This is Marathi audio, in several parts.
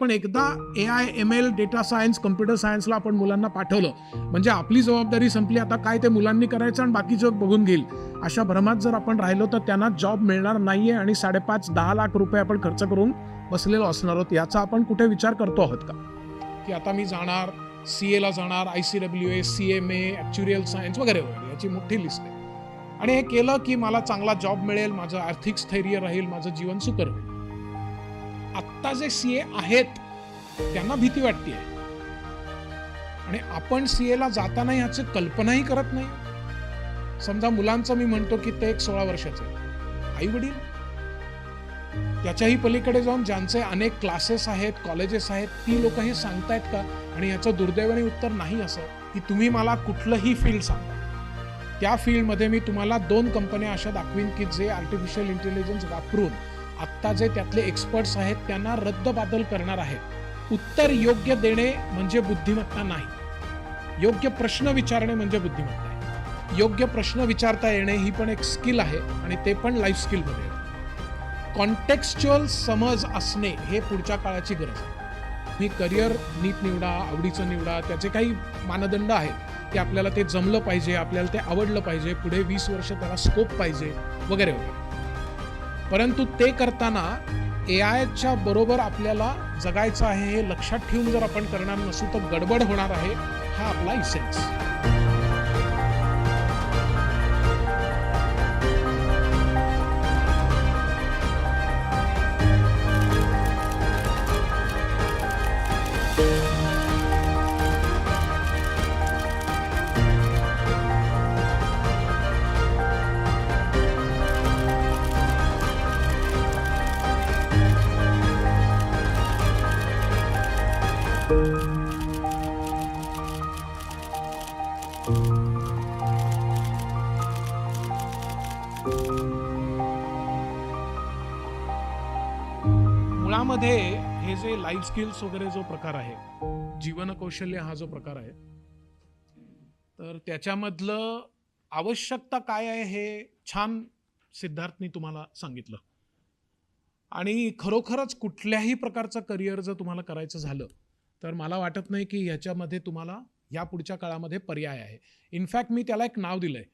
आपण एकदा A I M L data science computer सायन्सला आपण मुलांना पाठवलं. म्हणजे आपली जबाबदारी संपली आता काय ते मुलांनी करायचं आणि बाकी जग बघून घेईल. अशा भ्रमात जर आपण राहिलो तर त्यांना जॉब मिळणार नाहीये आणि साडेपाच दहा लाख रुपये आपण खर्च करून बसलेलो असणार आहोत. याचा आपण कुठे विचार करतो आहोत का? की आता मी जाणार सी एला जाणार I C W A C M A actuarial science वगैरे वगैरे याची मोठी लिस्ट आहे. आणि हे केलं की मला चांगला जॉब मिळेल माझं आर्थिक स्थैर्य राहील माझं जीवन सुकर होईल. आत्ता जे सी ए आहेत त्यांना भीती वाटते आणि आपण सी एला जाताना ह्याची कल्पनाही करत नाही. समजा मुलांचं मी म्हणतो की ते एक सोळा वर्षाचे आई वडील त्याच्याही पलीकडे जाऊन ज्यांचे अनेक क्लासेस आहेत कॉलेजेस आहेत ती लोक हे सांगतायत का? आणि याचं दुर्दैवाने उत्तर नाही असं की तुम्ही मला कुठलंही फील्ड सांगा. त्या फील्डमध्ये मी तुम्हाला दोन कंपन्या अशा दाखवीन की जे आर्टिफिशियल इंटेलिजन्स वापरून आत्ता जे त्यातले एक्सपर्ट्स आहेत त्यांना रद्दबादल करणार आहेत. उत्तर योग्य देणे म्हणजे बुद्धिमत्ता नाही. योग्य प्रश्न विचारणे म्हणजे बुद्धिमत्ता आहे. योग्य प्रश्न विचारता येणे ही पण एक स्किल आहे आणि ते पण लाईफ स्किलमध्ये बनेल कॉन्टेक्स्च्युअल समज असणे हे पुढच्या काळाची गरज आहे. मी करिअर नीट निवडा आवडीचं निवडा त्याचे काही मानदंड आहेत. ते आपल्याला ते जमलं पाहिजे आपल्याला ते आवडलं पाहिजे पुढे वीस वर्ष त्याला स्कोप पाहिजे वगैरे वगैरे. परंतु ते करताना ए आयच्या बरोबर आपल्याला जगायचं आहे हे लक्षात ठेवून जर आपण करणार नसू तर गडबड होणार आहे हा आपला इसेन्स मुळामध्ये हे जे लाईफ स्किल्स वगैरे जो प्रकार आहे जीवन कौशल्य हा जो प्रकार आहे तर त्याच्यामधलं आवश्यकता काय आहे हे छान सिद्धार्थनी तुम्हाला सांगितलं. आणि खरोखरच कुठल्याही प्रकारचं करिअर जर तुम्हाला करायचं झालं तर मला वाटत नाही की ह्याच्यामध्ये तुम्हाला या पुढच्या काळामध्ये पर्याय आहे. इनफॅक्ट मी त्याला एक नाव दिलं आहे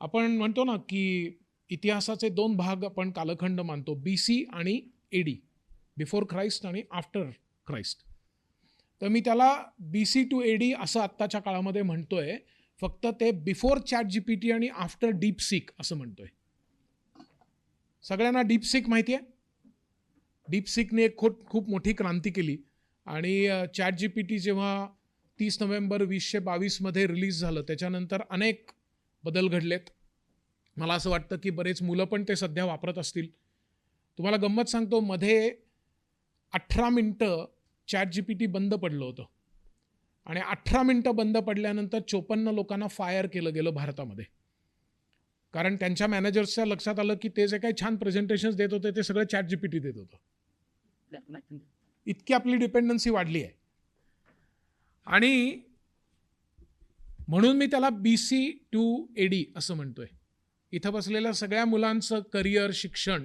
आपण म्हणतो ना की इतिहासाचे दोन भाग आपण कालखंड मानतो बी सी आणि ए डी बिफोर क्राइस्ट आणि आफ्टर क्राइस्ट तर मी त्याला B C to A D असं आत्ताच्या काळामध्ये म्हणतोय. फक्त ते before chat G P T आणि आफ्टर डीप सीक असं म्हणतो आहे सगळ्यांना डीप सीक माहिती आहे? डीप सीकने एक खूप खूप मोठी क्रांती केली. आणि चॅट जी पी टी जेव्हा तीस नोव्हेंबर वीसशे बावीसमध्ये रिलीज झालं त्याच्यानंतर अनेक बदल घडलेत. मला असं वाटतं की बरेच मुलं पण ते सध्या वापरत असतील. तुम्हाला गंमत सांगतो मध्ये अठरा मिनटं चॅट जी पी टी बंद पडलं होतं. आणि अठरा मिनटं बंद पडल्यानंतर चोपन्न लोकांना फायर केलं गेलं भारतामध्ये. कारण त्यांच्या मॅनेजर्सच्या लक्षात आलं की ते जे काही छान प्रेझेंटेशन्स देत होते ते सगळं चॅट जी पी टी देत होतं. इतकी आपली डिपेंडन्सी वाढली आहे. आणि म्हणून मी त्याला B C to A D असं म्हणतोय. इथं बसलेल्या सगळ्या मुलांचं करिअर शिक्षण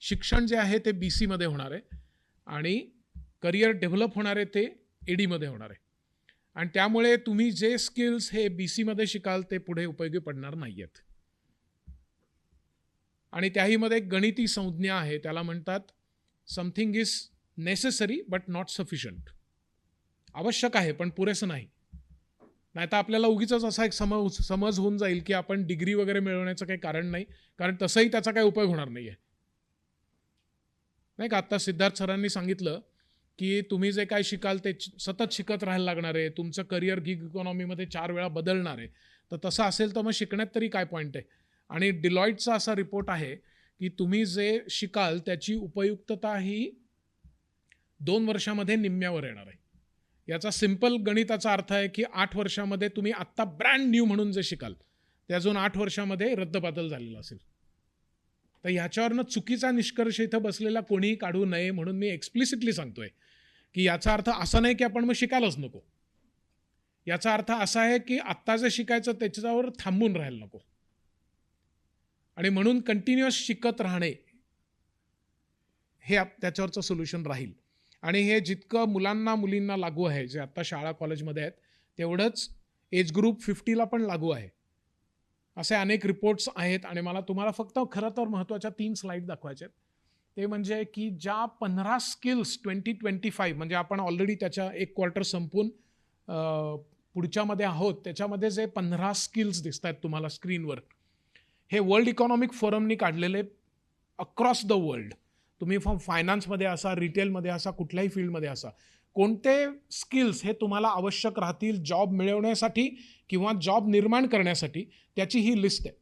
शिक्षण जे आहे ते बी सीमध्ये होणार आहे. आणि करिअर डेव्हलप होणार आहे ते ए डीमध्ये होणार आहे. आणि त्यामुळे तुम्ही जे स्किल्स हे बी सीमध्ये शिकाल ते पुढे उपयोगी पडणार नाही आहेत आणि त्याहीमध्ये एक गणिती संज्ञा आहे त्याला म्हणतात something is necessary but not sufficient आवश्यक आहे पण पुरेसं नाही. नाही तर आपल्याला उगीच असा एक समज समज होऊन जाईल की आपण डिग्री वगैरे मिळवण्याचं काही कारण नाही कारण तसंही त्याचा काही उपयोग होणार नाही आहे नाही का? आत्ता सिद्धार्थ सरांनी सांगितलं की तुम्ही जे काय शिकाल ते सतत शिकत राहायला लागणार आहे. तुमचं करिअर गिग इकॉनॉमीमध्ये चार वेळा बदलणार आहे. तर तसं असेल तर मग शिकण्यात तरी काय पॉईंट आहे? आणि डिलॉईटचा असा रिपोर्ट आहे की तुम्ही जे शिकाल त्याची उपयुक्तता ही दोन वर्षामध्ये निम्म्यावर येणार आहे. याचा सिंपल गणिताचा अर्थ आहे की आठ वर्षामध्ये तुम्ही आत्ता ब्रँड न्यू म्हणून जे शिकाल ते अजून आठ वर्षामध्ये रद्दबादल झालेला असेल. तर ह्याच्यावरनं चुकीचा निष्कर्ष इथं बसलेला कोणीही काढू नये म्हणून मी एक्सप्लिसिटली सांगतोय की याचा अर्थ असा नाही की आपण मग शिकायलाच नको. याचा अर्थ असा आहे की आत्ता जे शिकायचं त्याच्यावर थांबून राहायला नको. आणि म्हणून कंटिन्युअस शिकत राहणे हे त्याच्यावरचं सोल्युशन राहील. आणि हे जितकं मुलांना मुलींना लागू आहे जे आत्ता शाळा कॉलेजमध्ये आहेत तेवढंच एज ग्रुप फिफ्टीला पण लागू आहे. असे अनेक रिपोर्ट्स आहेत आणि मला तुम्हाला फक्त खरं तर महत्त्वाच्या तीन स्लाईड दाखवायचे आहेत. ते म्हणजे की ज्या पंधरा स्किल्स ट्वेंटी ट्वेंटी फाईव्ह म्हणजे आपण ऑलरेडी त्याच्या एक क्वार्टर संपून पुढच्यामध्ये आहोत त्याच्यामध्ये जे पंधरा स्किल्स दिसत आहेत तुम्हाला स्क्रीनवर हे वर्ल्ड इकॉनॉमिक फोरमनी काढलेले अक्रॉस द वर्ल्ड तुम्ही फॉर्म फायनान्समध्ये असा रिटेलमध्ये असा कुठल्याही फील्डमध्ये असा कोणते स्किल्स हे तुम्हाला आवश्यक राहतील जॉब मिळवण्यासाठी किंवा जॉब निर्माण करण्यासाठी त्याची ही लिस्ट आहे.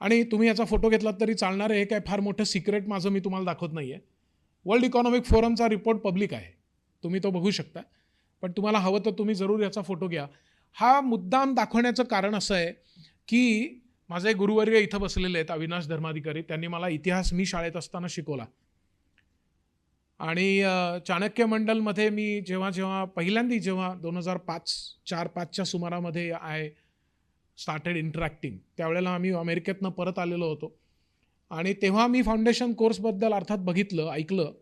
आणि तुम्ही याचा फोटो घेतलात तरी चालणार आहे. हे काय फार मोठं सिक्रेट माझं मी तुम्हाला दाखवत नाही आहे वर्ल्ड इकॉनॉमिक फोरमचा रिपोर्ट पब्लिक आहे. तुम्ही तो बघू शकता. पण तुम्हाला हवं तर तुम्ही जरूर याचा फोटो घ्या. हा मुद्दाम दाखवण्याचं कारण असं आहे की माझे गुरुवर्य इथं बसलेले आहेत अविनाश धर्माधिकारी. त्यांनी मला इतिहास मी शाळेत असताना शिकवला. आणि चाणक्य मंडलमध्ये मी जेव्हा जेव्हा पहिल्यांदा जेव्हा दोन हजार पाच चार पाचच्या सुमारामध्ये आय स्टार्टेड इंटरॅक्टिंग त्यावेळेला आम्ही अमेरिकेतनं परत आलेलो होतो. आणि तेव्हा मी फाउंडेशन कोर्सबद्दल अर्थात बघितलं ऐकलं.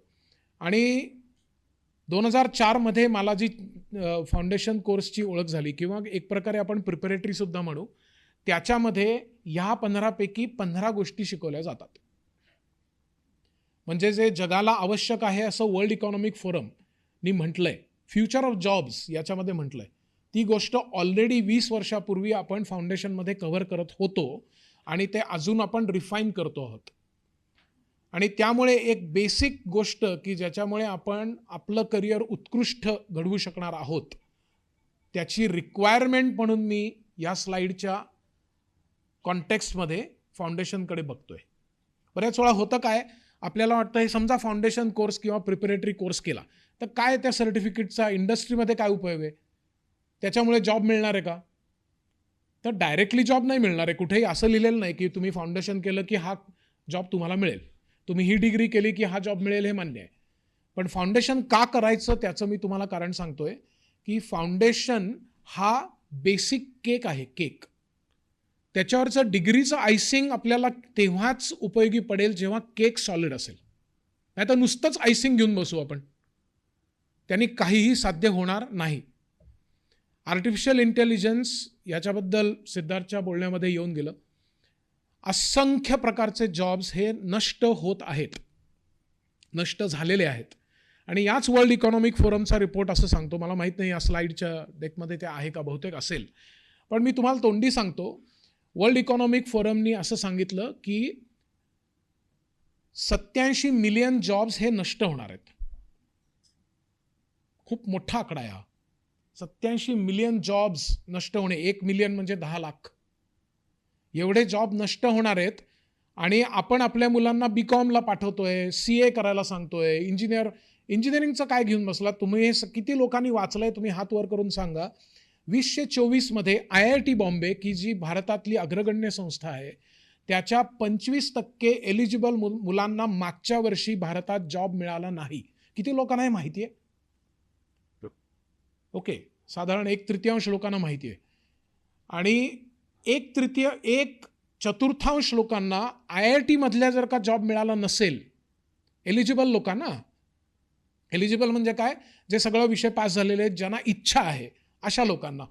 आणि दोन हजार चारमध्ये मला जी फाउंडेशन कोर्सची ओळख झाली किंवा एक प्रकारे आपण प्रिपरेटरीसुद्धा म्हणू त्याच्यामध्ये ह्या पंधरापैकी पंधरा गोष्टी शिकवल्या जातात. म्हणजे जे जगाला आवश्यक आहे असं वर्ल्ड इकॉनॉमिक फोरमनी आहे फ्युचर ऑफ जॉब्स याच्यामध्ये म्हटलंय. ती गोष्ट ऑलरेडी वीस वर्षापूर्वी आपण फाउंडेशनमध्ये कव्हर करत होतो आणि ते अजून आपण रिफाईन करतो आहोत. आणि त्यामुळे एक बेसिक गोष्ट की ज्याच्यामुळे आपण आपलं करिअर उत्कृष्ट घडवू शकणार आहोत त्याची रिक्वायरमेंट म्हणून मी या स्लाईडच्या कॉन्टेक्स्टमध्ये फाउंडेशनकडे बघतोय. बऱ्याच वेळा होतं काय आपल्याला वाटतं हे समजा फाउंडेशन कोर्स किंवा प्रिपरेटरी कोर्स केला तर काय त्या सर्टिफिकेटचा इंडस्ट्रीमध्ये काय उपयोग आहे? त्याच्यामुळे जॉब मिळणार आहे का? तर डायरेक्टली जॉब नाही मिळणार आहे. कुठेही असं लिहिलेलं नाही की तुम्ही फाउंडेशन केलं की हा जॉब तुम्हाला मिळेल. तुम्ही ही डिग्री केली की हा जॉब मिळेल हे मान्य आहे. पण फाउंडेशन का करायचं त्याचं मी तुम्हाला कारण सांगतोय की फाउंडेशन हा बेसिक केक आहे केक त्याच्यावरचं डिग्रीचं आयसिंग आपल्याला तेव्हाच उपयोगी पडेल जेव्हा केक सॉलिड असेल. नाही तर नुसतंच आयसिंग घेऊन बसू आपण. त्यांनी काहीही साध्य होणार नाही. आर्टिफिशियल इंटेलिजन्स याच्याबद्दल सिद्धार्थच्या बोलण्यामध्ये येऊन गेलं. असंख्य प्रकारचे जॉब्स हे नष्ट होत आहेत. नष्ट झालेले आहेत. आणि याच वर्ल्ड इकॉनॉमिक फोरमचा रिपोर्ट असं सांगतो. मला माहीत नाही या स्लाईडच्या डेकमध्ये ते आहे का? बहुतेक असेल. पण मी तुम्हाला तोंडी सांगतो. वर्ल्ड इकॉनॉमिक फोरमनी असं सांगितलं की सत्याऐंशी मिलियन जॉब्स हे नष्ट होणार आहेत. खूप मोठा आकडा आहे हा. सत्याऐंशी मिलियन जॉब्स नष्ट होणे एक मिलियन म्हणजे दहा लाख. एवढे जॉब नष्ट होणार आहेत आणि आपण आपल्या मुलांना बी कॉमला पाठवतोय सी ए करायला सांगतोय इंजिनियर इंजिनिअरिंगचं काय घेऊन बसला? तुम्ही हे किती लोकांनी वाचलंय तुम्ही हात वर करून सांगा. वीसशे चोवीसमध्ये आय आय टी बॉम्बे की जी भारतातली अग्रगण्य संस्था आहे त्याच्या पंचवीस टक्के एलिजिबल मु मुलांना मागच्या वर्षी भारतात जॉब मिळाला नाही. किती लोकांना हे माहिती आहे ओके साधारण एक तृतीयांश लोकांना माहिती आहे आणि एक तृतीय एक चतुर्थांश लोकांना आय आय टीमधल्या जर का जॉब मिळाला नसेल एलिजिबल लोकांना एलिजिबल म्हणजे काय? जे सगळं विषय पास झालेले आहेत ज्यांना इच्छा आहे अशा लोकांना.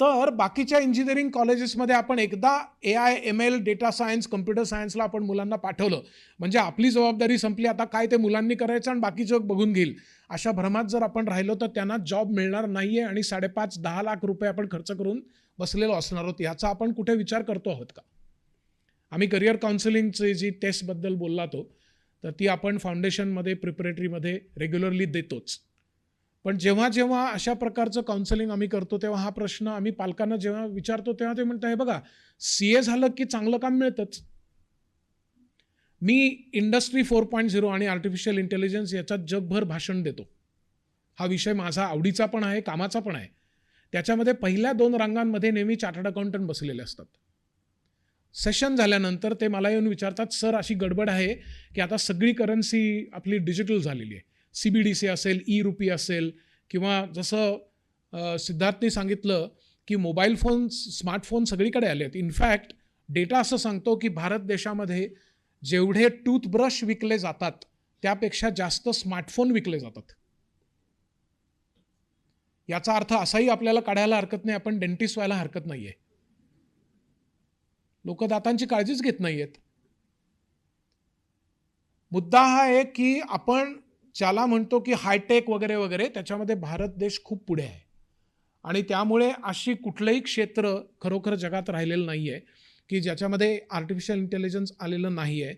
तर बाकीच्या इंजिनिअरिंग कॉलेजेसमध्ये आपण एकदा A I M L data science computer सायन्सला आपण मुलांना पाठवलं. म्हणजे आपली जबाबदारी संपली आता काय ते मुलांनी करायचं आणि बाकी जग बघून घेईल. अशा भ्रमात जर आपण राहिलो तर त्यांना जॉब मिळणार नाही आहे आणि साडेपाच दहा लाख रुपये आपण खर्च करून बसलेलो असणार आहोत. याचा आपण कुठे विचार करतो आहोत का? आम्ही करिअर काउन्सिलिंगची जी टेस्टबद्दल बोलला तो तर ती आपण फाउंडेशनमध्ये प्रिपरेटरीमध्ये रेग्युलरली देतोच. पण जेव्हा जेव्हा अशा प्रकारचं काउन्सिलिंग आम्ही करतो तेव्हा हा प्रश्न आम्ही पालकांना जेव्हा विचारतो तेव्हा ते म्हणतात हे बघा सी ए झालं की चांगलं काम मिळतंच. मी इंडस्ट्री फोर पॉईंट झिरो आणि आर्टिफिशियल इंटेलिजन्स याच्यात जगभर भाषण देतो. हा विषय माझा आवडीचा पण आहे कामाचा पण आहे. त्याच्यामध्ये पहिल्या दोन रांगांमध्ये नेहमी चार्टर्ड अकाउंटंट बसलेले असतात. सेशन झाल्यानंतर ते मला येऊन विचारतात सर अशी गडबड आहे की आता सगळी करन्सी आपली डिजिटल झालेली आहे. सी बी डी सी असेल ई रुपी असेल किंवा जसं सिद्धार्थने सांगितलं की मोबाईल फोन स्मार्टफोन सगळीकडे आले आहेत. इनफॅक्ट डेटा असं सांगतो की भारत देशामध्ये जेवढे टूथब्रश विकले जातात त्यापेक्षा जास्त स्मार्टफोन विकले जातात. याचा अर्थ असाही आपल्याला काढायला हरकत नाही आपण डेंटिस्ट व्हायला हरकत नाही आहे लोक दातांची काळजीच घेत नाही आहेत मुद्दा हा आहे की आपण ज्याला म्हणतो की हायटेक वगैरे वगैरे त्याच्यामध्ये भारत देश खूप पुढे आहे. आणि त्यामुळे अशी कुठलंही क्षेत्र खरोखर जगात राहिलेलं नाही आहे की ज्याच्यामध्ये आर्टिफिशियल इंटेलिजन्स आलेलं नाही आहे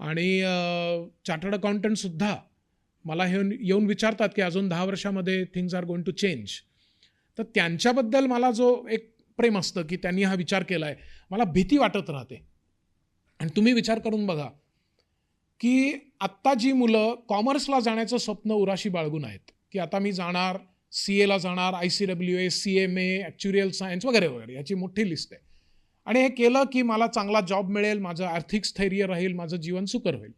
आणि चार्टर्ड अकाउंटंटसुद्धा मला हे येऊन विचारतात की अजून दहा वर्षामध्ये things are going to change तर त्यांच्याबद्दल मला जो एक प्रेम असतं की त्यांनी हा विचार केला आहे मला भीती वाटत राहते. आणि तुम्ही विचार करून बघा की आत्ता जी मुलं कॉमर्सला जाण्याचं स्वप्न उराशी बाळगून आहेत की आता मी जाणार सी एला जाणार I C W A C M A actuarial science वगैरे वगैरे याची मोठी लिस्ट आहे. आणि हे केलं की मला चांगला जॉब मिळेल माझं आर्थिक स्थैर्य राहील माझं जीवन सुकर होईल.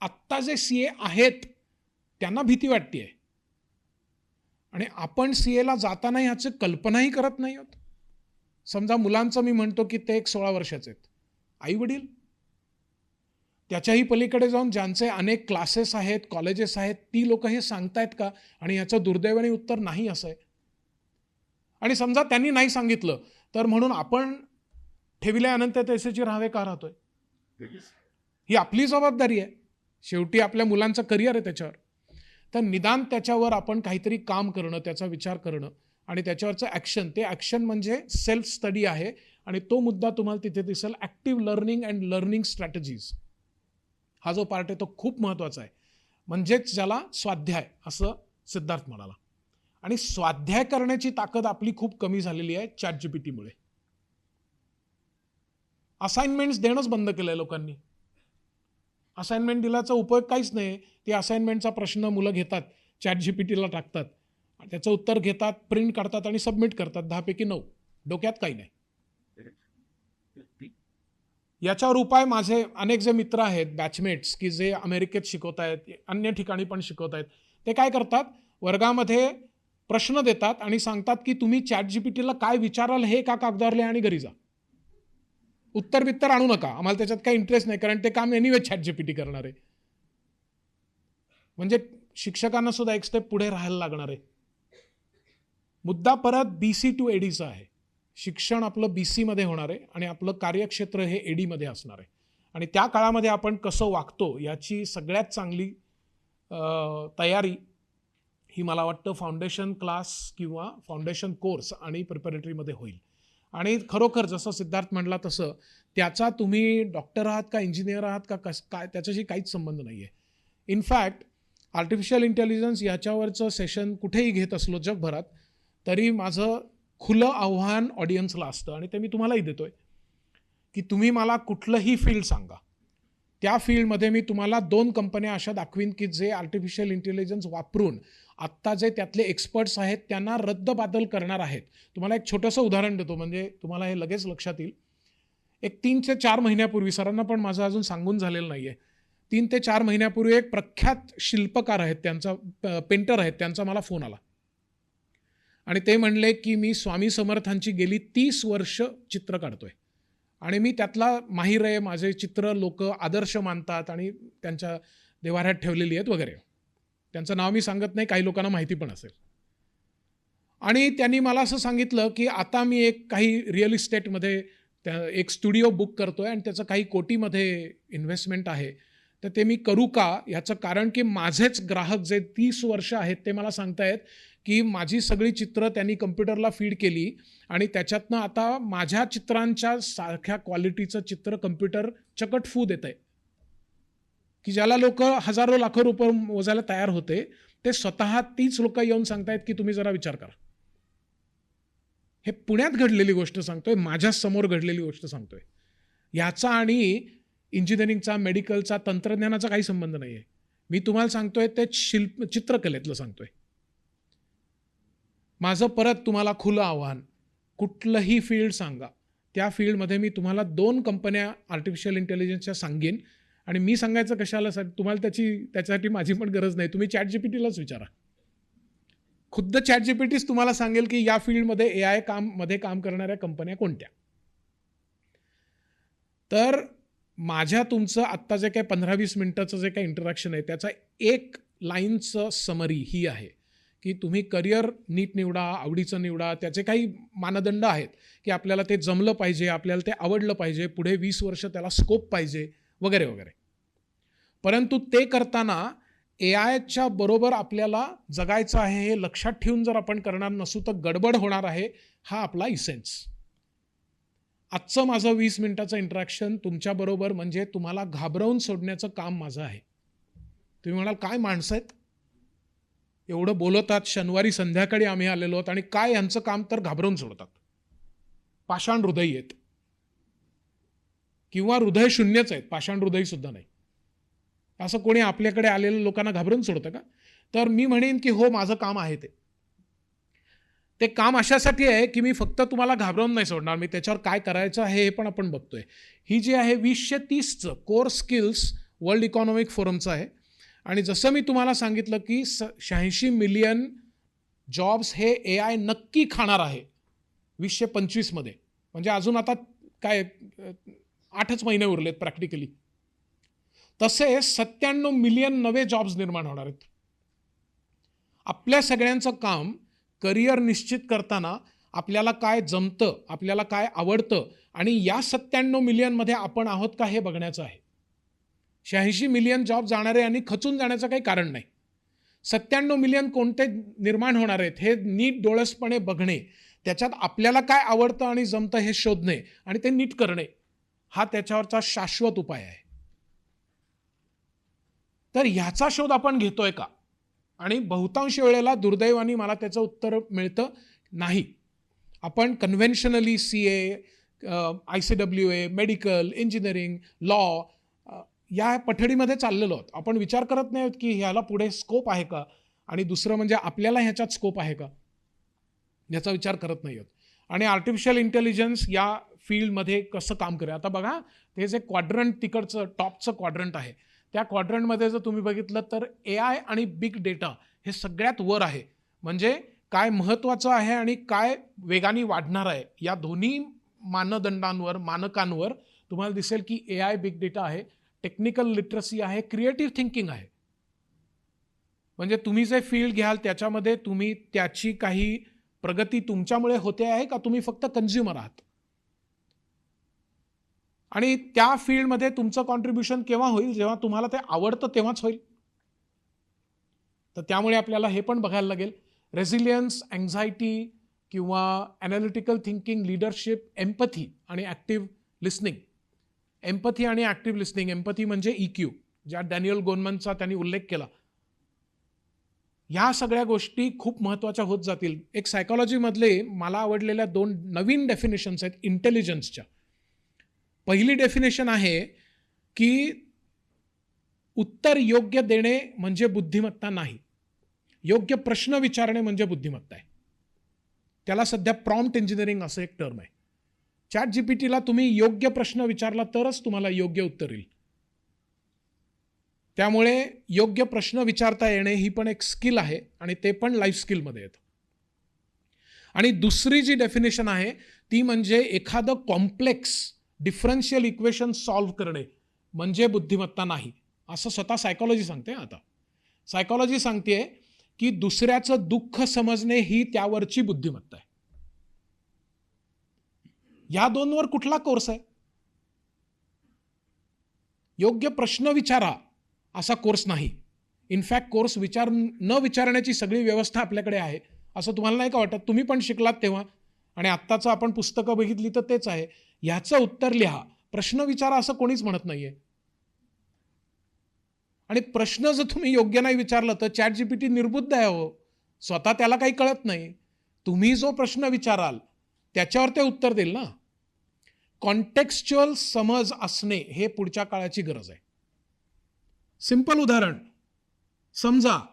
आत्ता जे सी ए आहेत त्यांना भीती वाटते आहे आणि आपण सी एला जाताना ह्याचं कल्पनाही करत नाही आहोत. समजा मुलांचं मी म्हणतो की ते एक सोळा वर्षाचे आहेत. आई वडील त्याच्याही पलीकडे जाऊन ज्यांचे अनेक क्लासेस आहेत कॉलेजेस आहेत ती लोक हे सांगतायत का? आणि याचं दुर्दैवाने उत्तर नाही असं आहे. आणि समजा त्यांनी नाही सांगितलं तर म्हणून आपण ठेविल्या अनंत तैसेची राहावे का राहतोय? ही आपली जबाबदारी आहे. शेवटी आपल्या मुलांचं करिअर आहे त्याच्यावर. तर निदान त्याच्यावर आपण काहीतरी काम करणं त्याचा विचार करणं आणि त्याच्यावरचं ॲक्शन ते ॲक्शन म्हणजे सेल्फ स्टडी आहे आणि तो मुद्दा तुम्हाला तिथे दिसेल. Active learning and learning strategies हा जो पार्ट आहे तो खूप महत्त्वाचा आहे. म्हणजेच ज्याला स्वाध्याय असं सिद्धार्थ म्हणाला. आणि स्वाध्याय करण्याची ताकद आपली खूप कमी झालेली आहे चॅट जीपीटीमुळे असाइनमेंट्स देणंच बंद केलं आहे लोकांनी. असाइनमेंट दिल्याचा उपयोग काहीच नाही. ते असाइनमेंटचा प्रश्न मुलं घेतात चॅट जी पी टीला टाकतात. त्याचं उत्तर घेतात प्रिंट काढतात आणि सबमिट करतात. दहापैकी नऊ. डोक्यात काही नाही. याच्यावर उपाय माझे अनेक जे मित्र आहेत बॅचमेट्स की जे अमेरिकेत शिकवत आहेत अन्य ठिकाणी पण शिकवत आहेत ते काय करतात? वर्गामध्ये प्रश्न देतात आणि सांगतात की तुम्ही चॅट जी पी टीला काय विचाराल हे का कागदावर लिहा आणि घरी जा. उत्तर बित्तर आणू नका. आम्हाला त्याच्यात काही इंटरेस्ट नाही कारण ते काम anyway chat G P T करणार. आहे म्हणजे शिक्षकांना सुद्धा एक स्टेप पुढे राहायला लागणार आहे. मुद्दा परत बी सी टू एडीचा आहे. शिक्षण आपलं बी सीमध्ये होणार आहे आणि आपलं कार्यक्षेत्र हे एडीमध्ये असणार आहे. आणि त्या काळामध्ये आपण कसं वागतो याची सगळ्यात चांगली तयारी ही मला वाटतं फाउंडेशन क्लास किंवा फाउंडेशन कोर्स आणि प्रिपरेटरीमध्ये होईल. आणि खरोखर जसं सिद्धार्थ म्हणला तसं त्याचा तुम्ही डॉक्टर आहात का इंजिनियर आहात का कस काय त्याच्याशी काहीच संबंध नाही आहे इनफॅक्ट आर्टिफिशियल इंटेलिजन्स याच्यावरचं सेशन कुठेही घेत असलो जगभरात तरी माझं खुलं आव्हान ऑडियन्सला असतं आणि ते मी तुम्हालाही देतो आहे की तुम्ही मला कुठलंही फील्ड सांगा. त्या फील्डमध्ये मी तुम्हाला दोन कंपन्या अशा दाखवीन की जे आर्टिफिशियल इंटेलिजन्स वापरून आत्ता जे त्यातले एक्सपर्ट्स आहेत त्यांना रद्दबादल करणार आहेत. तुम्हाला एक छोटंसं उदाहरण देतो म्हणजे तुम्हाला हे लगेच लक्षात येईल. एक तीन ते चार महिन्यापूर्वी सरांना पण माझं अजून सांगून झालेलं नाही आहे तीन ते चार महिन्यापूर्वी एक प्रख्यात शिल्पकार आहेत त्यांचा पेंटर आहेत त्यांचा मला फोन आला. आणि ते म्हणले की मी स्वामी समर्थांची गेली तीस वर्ष चित्र काढतोय. आणि मी त्यातला माहीर आहे माझे चित्र लोक आदर्श मानतात आणि त्यांच्या देवाऱ्यात ठेवलेली आहेत वगैरे. त्यांचं नाव मी सांगत नाही काही लोकांना माहिती पण असेल. आणि त्यांनी मला असं सांगितलं की आता मी एक काही रिअल इस्टेटमध्ये त्या एक स्टुडिओ बुक करतो आहे आणि त्याचं काही कोटीमध्ये इन्व्हेस्टमेंट आहे. तर ते मी करू का? याचं कारण की माझेच ग्राहक जे तीस वर्ष आहेत ते मला सांगतायत की माझी सगळी चित्र त्यांनी कम्प्युटरला फीड केली आणि त्याच्यातनं आता माझ्या चित्रांच्या सारख्या क्वालिटीचं चित्र कम्प्युटर चकट फू देत आहे की ज्याला लोक हजारो लाखो रुपये मोजायला तयार होते ते स्वतः तीच लोक येऊन सांगतायत की तुम्ही जरा विचार करा. हे पुण्यात घडलेली गोष्ट सांगतोय माझ्यासमोर घडलेली गोष्ट सांगतोय. याचा आणि इंजिनिअरिंगचा मेडिकलचा तंत्रज्ञानाचा काही संबंध नाही आहे मी तुम्हाला सांगतोय ते शिल्प चित्रकलेतलं सांगतोय. माझं परत तुम्हाला खुलं आव्हान. कुठलंही फील्ड सांगा. त्या फील्डमध्ये मी तुम्हाला दोन कंपन्या आर्टिफिशियल इंटेलिजन्सच्या सांगेन. आणि मी सांगायचं कशाला सर तुम्हाला त्याची त्याच्यासाठी माझी पण गरज नाही. तुम्ही चॅट जी पी टीलाच विचारा. खुद्द चॅट जी पी टीच तुम्हाला सांगेल की या फील्डमध्ये ए आय काममध्ये काम करणाऱ्या कंपन्या कोणत्या. तर माझ्या तुमचं आत्ता जे काही पंधरा वीस मिनिटाचं जे काही इंटरॅक्शन आहे त्याचा एक लाईनचं समरी ही आहे. की तुम्ही करिअर नीट निवडा आवडीचं निवडा त्याचे काही मानदंड आहेत की आपल्याला ते जमलं पाहिजे आपल्याला ते आवडलं पाहिजे पुढे वीस वर्ष त्याला स्कोप पाहिजे वगैरे वगैरे. परंतु ते करताना ए आयच्या बरोबर आपल्याला जगायचं आहे हे लक्षात ठेवून जर आपण करणार नसू तर गडबड होणार आहे हा आपला इसेन्स आजचं माझं वीस मिनिटाचं इंटरॅक्शन तुमच्याबरोबर म्हणजे तुम्हाला घाबरवून सोडण्याचं काम माझं आहे. तुम्ही म्हणाल काय माणसं आहेत? एवढं बोलवतात शनिवारी संध्याकाळी आम्ही आलेलो आहोत आणि काय यांचं काम तर घाबरून सोडतात. पाषाण हृदय आहेत. किंवा हृदय शून्यच आहेत पाषाण हृदय सुद्धा नाही. असं कोणी आपल्याकडे आलेल्या लोकांना घाबरून सोडतं का? तर मी म्हणेन की हो माझं काम आहे ते. ते काम अशासाठी आहे की मी फक्त तुम्हाला घाबरवून नाही सोडणार. मी त्याच्यावर काय करायचं आहे हे पण आपण बघतोय. ही जी आहे वीसशे तीसचं कोर स्किल्स वर्ल्ड इकॉनॉमिक फोरमचं आहे. आणि जसं मी तुम्हाला सांगितलं की स शहाऐंशी मिलियन जॉब्स हे ए आय नक्की खाणार आहे वीसशे पंचवीसमध्ये म्हणजे अजून आता काय आठच महिने उरलेत प्रॅक्टिकली. तसे सत्त्याण्णव मिलियन नवे जॉब्स निर्माण होणार आहेत. आपल्या सगळ्यांचं काम करिअर निश्चित करताना आपल्याला काय जमतं आपल्याला काय आवडतं आणि या सत्त्याण्णव मिलियनमध्ये आपण आहोत का हे बघण्याचं आहे. शहाऐंशी मिलियन जॉब जाणारे आणि खचून जाण्याचं काही कारण नाही. सत्त्याण्णव मिलियन कोणते निर्माण होणार आहेत हे नीट डोळसपणे बघणे त्याच्यात आपल्याला काय आवडतं आणि जमतं हे शोधणे आणि ते नीट करणे हा त्याच्यावरचा शाश्वत उपाय आहे. तर ह्याचा शोध आपण घेतोय का? आणि बहुतांश वेळेला दुर्दैवाने मला त्याचं उत्तर मिळतं नाही. आपण conventionally C A I C W A medical engineering law या पठडीमध्ये चाललेलो आहोत. आपण विचार करत नाही आहोत की ह्याला पुढे स्कोप आहे का? आणि दुसरं म्हणजे आपल्याला ह्याच्यात स्कोप आहे का? याचा विचार करत नाही आहोत. आणि आर्टिफिशियल इंटेलिजन्स या फील्डमध्ये कसं काम करेल? आता बघा ते जे क्वाड्रंट तिकडचं टॉपचं क्वाड्रंट आहे त्या क्वाड्रंटमध्ये जर तुम्ही बघितलं तर ए आय आणि बिग डेटा हे सगळ्यात वर आहे. म्हणजे काय महत्त्वाचं आहे आणि काय वेगाने वाढणार आहे या दोन्ही मानदंडांवर मानकांवर तुम्हाला दिसेल की ए आय बिग डेटा आहे. टेक्निकल लिटरसी आहे क्रिएटिव्ह थिंकिंग आहे. म्हणजे तुम्ही जे फील्ड घ्याल त्याच्यामध्ये तुम्ही त्याची काही प्रगती तुमच्यामुळे होते आहे का? तुम्ही फक्त कन्झ्युमर आहात. आणि त्या फील्डमध्ये तुमचं कॉन्ट्रीब्युशन केव्हा होईल? जेव्हा तुम्हाला ते आवडतं तेव्हाच होईल. तर त्यामुळे आपल्याला हे पण बघायला लागेल. रेझिलियन्स अँझायटी किंवा ॲनालिटिकल थिंकिंग लिडरशिप एम्पथी आणि ॲक्टिव्ह लिस्निंग एम्पथी आणि ॲक्टिव्ह लिस्निंग एम्पथी म्हणजे ई क्यू ज्या डॅनियल गोनमनचा त्यांनी उल्लेख केला. ह्या सगळ्या गोष्टी खूप महत्त्वाच्या होत जातील. एक सायकॉलॉजीमधले मला आवडलेल्या दोन नवीन डेफिनेशन्स आहेत इंटेलिजन्सच्या पहिली डेफिनेशन आहे की उत्तर योग्य देणे म्हणजे बुद्धिमत्ता नाही. योग्य प्रश्न विचारणे म्हणजे बुद्धिमत्ता आहे. त्याला सध्या प्रॉम्प्ट इंजिनिअरिंग असं एक टर्म आहे. चॅट जीपीटीला तुम्ही योग्य प्रश्न विचारला तरच तुम्हाला योग्य उत्तर येईल. त्यामुळे योग्य प्रश्न विचारता येणे ही पण एक स्किल आहे आणि ते पण लाईफ स्किलमध्ये येतं. आणि दुसरी जी डेफिनेशन आहे ती म्हणजे एखादं कॉम्प्लेक्स डिफरन्शियल इक्वेशन सॉल्व्ह करणे म्हणजे बुद्धिमत्ता नाही. असं स्वतः सायकॉलॉजी सांगते आता. सायकॉलॉजी सांगते की दुसऱ्याचं दुःख समजणे ही त्यावरची बुद्धिमत्ता आहे. या दोनवर कुठला कोर्स आहे? योग्य प्रश्न विचारा असा कोर्स नाही. इनफॅक्ट कोर्स विचार न विचारण्याची सगळी व्यवस्था आपल्याकडे आहे. असं तुम्हाला नाही का वाटत? तुम्ही पण शिकलात तेव्हा. आणि आत्ताचं आपण पुस्तकं बघितली तर तेच आहे. ह्याचं उत्तर लिहा. प्रश्न विचारा असं कोणीच म्हणत नाहीये. आणि प्रश्न जर तुम्ही योग्य नाही विचारलं तर चॅट जीपीटी निर्बुद्ध आहे हो स्वतः त्याला काही कळत नाही. तुम्ही जो प्रश्न विचाराल त्याच्यावर ते उत्तर देईल ना. कॉन्टेक्स्च्युअल समज असणे हे पुढच्या काळाची गरज आहे. सिंपल उदाहरण. समजा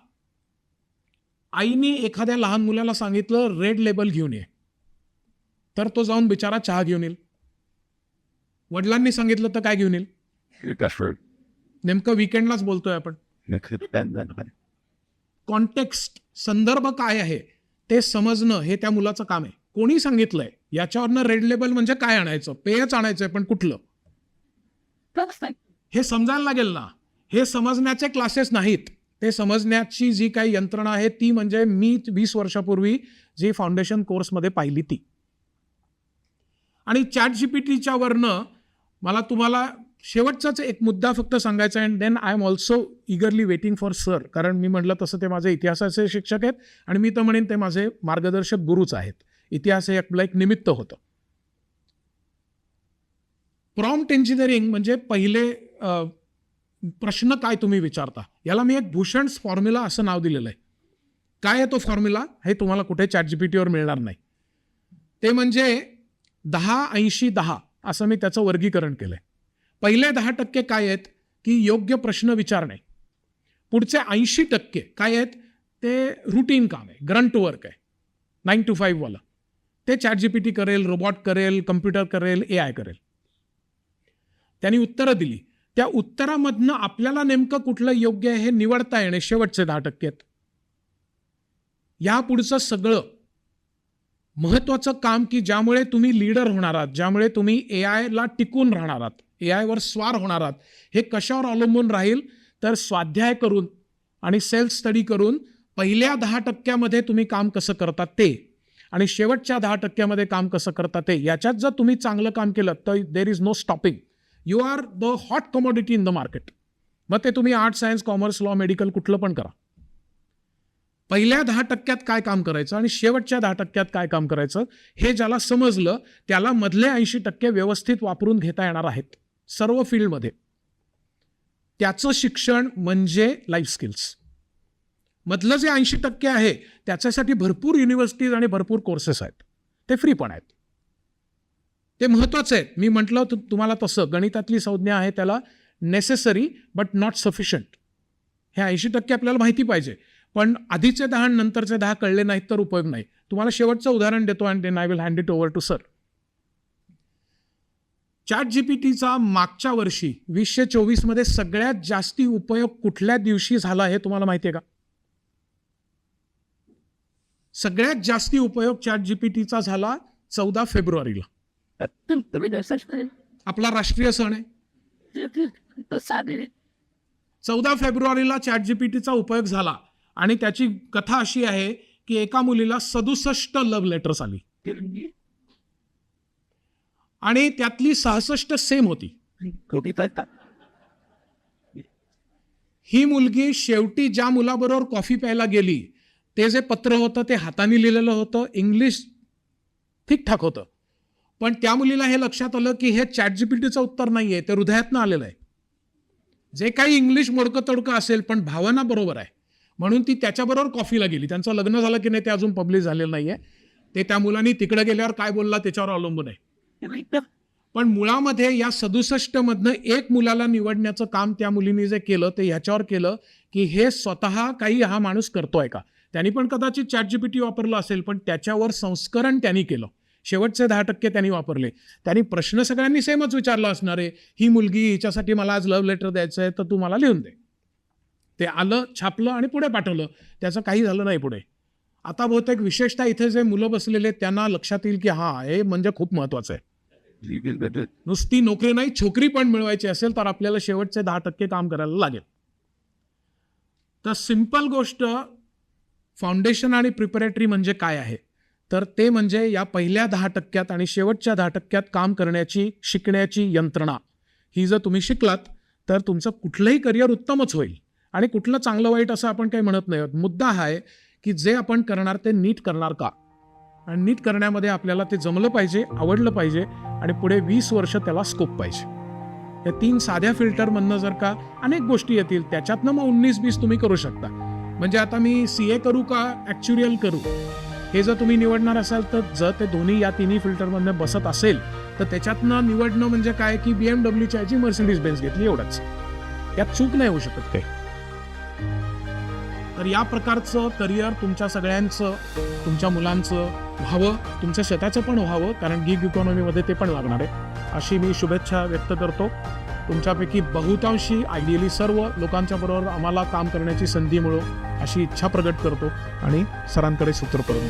आईने एखाद्या लहान मुलाला सांगितलं रेड लेबल घेऊन ये. तर तो जाऊन बिचारा चहा घेऊन येईल. वडिलांनी सांगितलं तर काय घेऊन येईल. नेमकं विकेंडलाच बोलतोय आपण. कॉन्टेक्स्ट संदर्भ काय आहे? ते समजणं हे त्या मुलाचं काम आहे. कोणी सांगितलंय? याच्यावरनं रेड लेबल म्हणजे काय आणायचं? पेयच आणायचंय पण कुठलं? हे समजायला लागेल ना. हे समजण्याचे क्लासेस नाहीत. ते समजण्याची जी काही यंत्रणा आहे ती म्हणजे मी वीस वर्षापूर्वी जी फाउंडेशन कोर्समध्ये पाहिली ती. आणि चॅट जी पी वरनं मला तुम्हाला शेवटचाच एक मुद्दा फक्त सांगायचा आहे and then I am also eagerly waiting for sir कारण मी म्हटलं तसं ते माझे इतिहासाचे शिक्षक आहेत आणि मी तर म्हणेन ते माझे मार्गदर्शक गुरुच आहेत. इतिहास हे आपलं एक निमित्त होतं. प्रॉम्प्ट इंजिनिअरिंग म्हणजे पहिले प्रश्न काय तुम्ही विचारता? याला मी एक भूषण फॉर्म्युला असं नाव दिलेलं आहे. काय आहे तो फॉर्म्युला हे तुम्हाला कुठे चॅट जीपीटीवर मिळणार नाही. ते म्हणजे दहा ऐंशी दहा असं मी त्याचं वर्गीकरण केलं आहे पहिले दहा टक्के काय आहेत? की योग्य प्रश्न विचारणे. पुढचे ऐंशी टक्के काय आहेत? ते रुटीन काम आहे. ग्रंट वर्क आहे. नाईन टू फाईव्हवालं ते चॅट जी पी टी करेल रोबॉट करेल कम्प्युटर करेल ए आय करेल. त्यांनी उत्तरं दिली. त्या उत्तरामधनं आपल्याला नेमकं कुठलं योग्य आहे हे निवडता येणे शेवटचे दहा टक्क्यात या पुढचं सगळं महत्त्वाचं काम की ज्यामुळे तुम्ही लीडर होणार आहात ज्यामुळे तुम्ही ए आयला टिकून राहणार आहात ए आयवर स्वार होणार आहात हे कशावर अवलंबून राहील? तर स्वाध्याय करून आणि सेल्फ स्टडी करून पहिल्या दहा टक्क्यामध्ये तुम्ही काम कसं करतात ते. आणि शेवटच्या दहा टक्क्यामध्ये काम कसं करता ते याच्यात जर तुम्ही चांगलं काम केलं तर there is no stopping you are the hot commodity in the market मग ते तुम्ही art science commerce law medical कुठलं पण करा. पहिल्या दहा टक्क्यात काय काम करायचं आणि शेवटच्या दहा टक्क्यात काय काम करायचं हे ज्याला समजलं त्याला मधले ऐंशी टक्के व्यवस्थित वापरून घेता येणार आहेत सर्व फील्डमध्ये. त्याचं शिक्षण म्हणजे लाईफ स्किल्स मधलं जे ऐंशी टक्के आहे त्याच्यासाठी भरपूर युनिव्हर्सिटीज आणि भरपूर कोर्सेस आहेत. ते फ्री पण आहेत. ते महत्त्वाचं आहे. मी म्हटलं तुम्हाला तसं गणितातली संज्ञा आहे त्याला नेसेसरी बट नॉट सफिशियंट हे ऐंशी टक्के आपल्याला माहिती पाहिजे. पण आधीचे दहा आणि नंतरचे दहा कळले नाहीत तर उपयोग नाही. तुम्हाला शेवटचं उदाहरण देतो and then I will hand it over to sir chat G P टीचा मागच्या वर्षी वीसशे चोवीसमध्ये सगळ्यात जास्ती उपयोग कुठल्या दिवशी झाला हे तुम्हाला माहिती आहे का? सगळ्यात जास्ती उपयोग चॅट जी पी टीचा झाला चौदा फेब्रुवारीला आपला राष्ट्रीय सण आहे. चौदा फेब्रुवारीला चॅट जी पी टीचा उपयोग झाला आणि त्याची कथा अशी आहे की एका मुलीला सदुसष्ट लव्ह लेटर्स आली. आणि त्यातली सहासष्ट सेम होती. ही मुलगी शेवटी ज्या मुलाबरोबर कॉफी प्यायला गेली ते जे पत्र होतं ते हाताने लिहिलेलं होतं इंग्लिश ठीकठाक होतं. पण त्या मुलीला हे लक्षात आलं की हे चॅट जीपीटीचं उत्तर नाही आहे ते हृदयातनं आलेलं आहे. जे काही इंग्लिश मोडकं तडकं असेल पण भावना बरोबर आहे. म्हणून ती त्याच्याबरोबर कॉफीला गेली. त्यांचं लग्न झालं की नाही ते अजून पब्लिश झालेलं नाही आहे ते त्या मुलांनी तिकडे गेल्यावर काय बोलला त्याच्यावर अवलंबून आहे. पण मुळामध्ये या सदुसष्टमधनं एक मुलाला निवडण्याचं काम त्या मुलीने जे केलं ते ह्याच्यावर केलं की हे स्वतः काही हा माणूस करतोय का? त्यांनी पण कदाचित चॅट जीपीटी वापरलं असेल पण त्याच्यावर संस्करण त्यांनी केलं. शेवटचे दहा टक्के त्यांनी वापरले. त्यांनी प्रश्न सगळ्यांनी सेमच विचारला असणार आहे ही मुलगी हिच्यासाठी मला आज लव्ह लेटर द्यायचं आहे तर तू मला लिहून दे. ते आलं छापलं आणि पुढे पाठवलं. त्याचं काही झालं नाही पुढे. आता बहुतेक विशेषतः इथे जे मुलं बसलेले त्यांना लक्षात येईल की हा हे म्हणजे खूप महत्वाचं आहे. नुसती नोकरी नाही छोकरी पण मिळवायची असेल तर आपल्याला शेवटचे दहा टक्के काम करायला लागेल. तर सिंपल गोष्ट फाउंडेशन आणि प्रिपरेटरी म्हणजे काय आहे? तर ते म्हणजे या पहिल्या दहा टक्क्यात आणि शेवटच्या दहा टक्क्यात काम करण्याची शिकण्याची यंत्रणा. ही जर तुम्ही शिकलात तर तुमचं कुठलंही करिअर उत्तमच होईल. आणि कुठलं चांगलं वाईट असं आपण काही म्हणत नाही आहोत. मुद्दा हा आहे की जे आपण करणार ते नीट करणार का? आणि नीट करण्यामध्ये आपल्याला ते जमलं पाहिजे आवडलं पाहिजे आणि पुढे वीस वर्ष त्याला स्कोप पाहिजे. या तीन साध्या फिल्टरमधनं जर का अनेक गोष्टी येतील त्याच्यातनं मग उन्नीस बीस तुम्ही करू शकता. म्हणजे आता मी सी ए करू का ॲक्च्युरियल करू? हे जर तुम्ही निवडणार असाल तर जर ते दोन्ही या तिन्ही फिल्टरमधनं बसत असेल तर त्याच्यातनं निवडणं म्हणजे काय की बी एम डब्ल्यूची याची मर्सिडीज बेन्स घेतली एवढंच. यात चूक नाही होऊ शकत. काही तर या प्रकारचं करिअर तुमच्या सगळ्यांचं तुमच्या मुलांचं व्हावं तुमच्या स्वतःचं पण व्हावं कारण गिग इकॉनॉमीमध्ये ते पण लागणार आहे. अशी मी शुभेच्छा व्यक्त करतो. तुमच्यापैकी बहुतांशी आयडियली सर्व लोकांच्या बरोबर आम्हाला काम करण्याची संधी मिळो अशी इच्छा प्रकट करतो आणि सरांकडे सूत्र करून